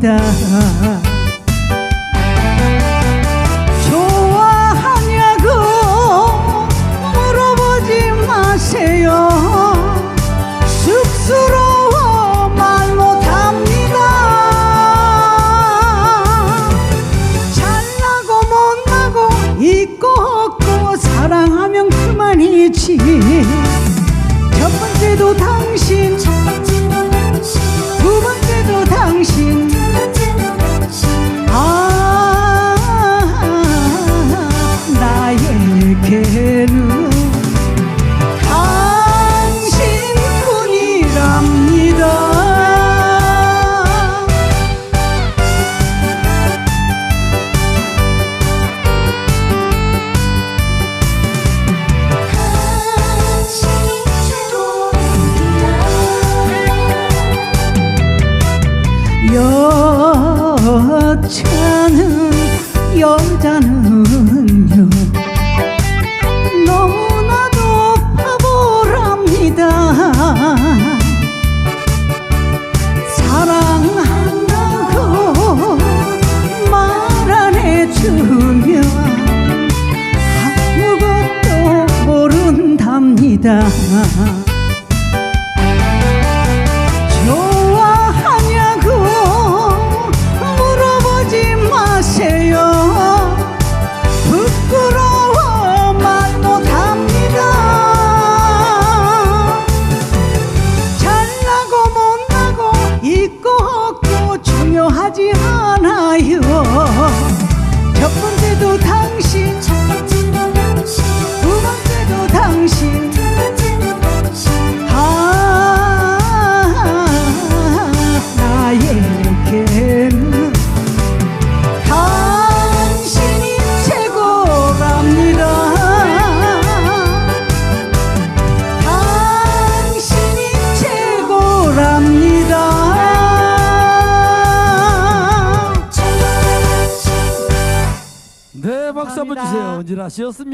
사랑이다. 좋아하냐고 물어보지 마세요. 쑥스러워 말 못합니다. 잘나고 못나고 있고 없고 사랑하면 그만이지. 첫 번째도 당신 여자는 여자는요. 너무나도 바보랍니다. 사랑한다고 말 안 해주면 아무것도 모른답니다 하지 않아요. 첫 번째도 당신 박수 한번. 주세요. 은진아 씨였습니다.